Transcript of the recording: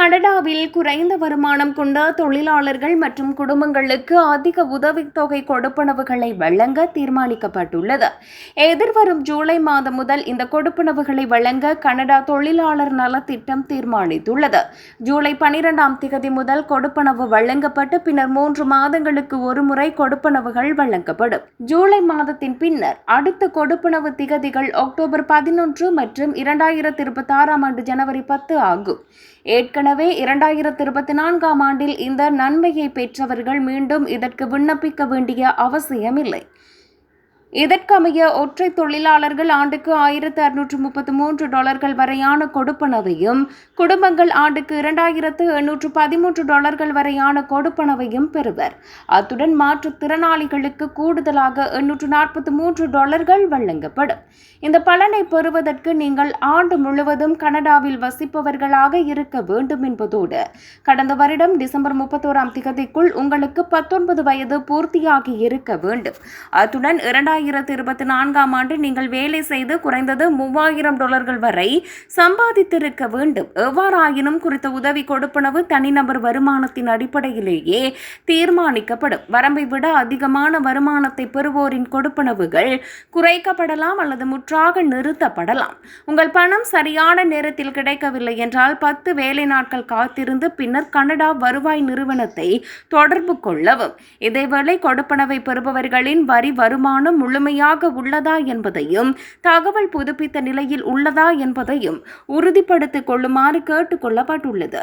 கனடாவில் குறைந்த வருமானம் கொண்ட தொழிலாளர்கள் மற்றும் குடும்பங்களுக்கு அதிக உதவித்தொகை கொடுப்பனவுகளை வழங்க தீர்மானிக்கப்பட்டுள்ளது. எதிர்வரும் ஜூலை மாதம் முதல் இந்த கொடுப்பனவுகளை வழங்க கனடா தொழிலாளர் நலத்திட்டம் தீர்மானித்துள்ளது. ஜூலை பனிரெண்டாம் திகதி முதல் கொடுப்பனவு வழங்கப்பட்டு பின்னர் மூன்று மாதங்களுக்கு ஒருமுறை கொடுப்பனவுகள் வழங்கப்படும். ஜூலை மாதத்தின் பின்னர் அடுத்த கொடுப்பனவு திகதிகள் அக்டோபர் பதினொன்று மற்றும் இரண்டாயிரத்தி இருபத்தி ஆறாம் ஆண்டு ஜனவரி பத்து ஆகும். ஏற்கனவே இரண்டாயிரத்தி இருபத்தி நான்காம் ஆண்டில் இந்த நன்மையை பெற்றவர்கள் மீண்டும் இதற்கு விண்ணப்பிக்க வேண்டிய அவசியமில்லை. இதற்கமைய ஒற்றை தொழிலாளர்கள் ஆண்டுக்கு ஆயிரத்து அறுநூற்று முப்பத்து மூன்று டாலர்கள் வரையான கொடுப்பனவையும் குடும்பங்கள் ஆண்டுக்கு இரண்டாயிரத்து எண்ணூற்று பதிமூன்று டாலர்கள் வரையான கொடுப்பனவையும் பெறுவர். அத்துடன் மாற்றுத்திறனாளிகளுக்கு கூடுதலாக எண்ணூற்று நாற்பத்தி மூன்று டாலர்கள் வழங்கப்படும். இந்த பலனை பெறுவதற்கு நீங்கள் ஆண்டு முழுவதும் கனடாவில் வசிப்பவர்களாக இருக்க வேண்டும் என்பதோடு கடந்த வருடம் டிசம்பர் முப்பத்தோராம் திகதிக்குள் உங்களுக்கு பத்தொன்பது வயது பூர்த்தியாகி இருக்க வேண்டும். அத்துடன் இரண்டாயிரத்து இருபத்தி நான்காம் ஆண்டு நீங்கள் வேலை செய்து குறைந்தது மூவாயிரம் டாலர்கள் வரை சம்பாதித்திருக்க வேண்டும். எவ்வாறாயினும் குறித்த உதவி கொடுப்பனவு தனிநபர் வருமானத்தின் அடிப்படையிலேயே தீர்மானிக்கப்படும். வரம்பை விட அதிகமான வருமானத்தை பெறுவோரின் கொடுப்பனவுகள் குறைக்கப்படலாம் அல்லது முற்றாக நிறுத்தப்படலாம். உங்கள் பணம் சரியான நேரத்தில் கிடைக்கவில்லை என்றால் பத்து வேலை நாட்கள் காத்திருந்து பின்னர் கனடா வருவாய் நிறுவனத்தை தொடர்பு கொள்ளவும். இதேவேளை கொடுப்பனவை பெறுபவர்களின் வரி வருமானம் முழுமையாக உள்ளதா என்பதையும் தகவல் புதுப்பித்த நிலையில் உள்ளதா என்பதையும் உறுதிப்படுத்திக் கொள்ளுமாறு கேட்டுக் கொள்ளப்பட்டுள்ளது.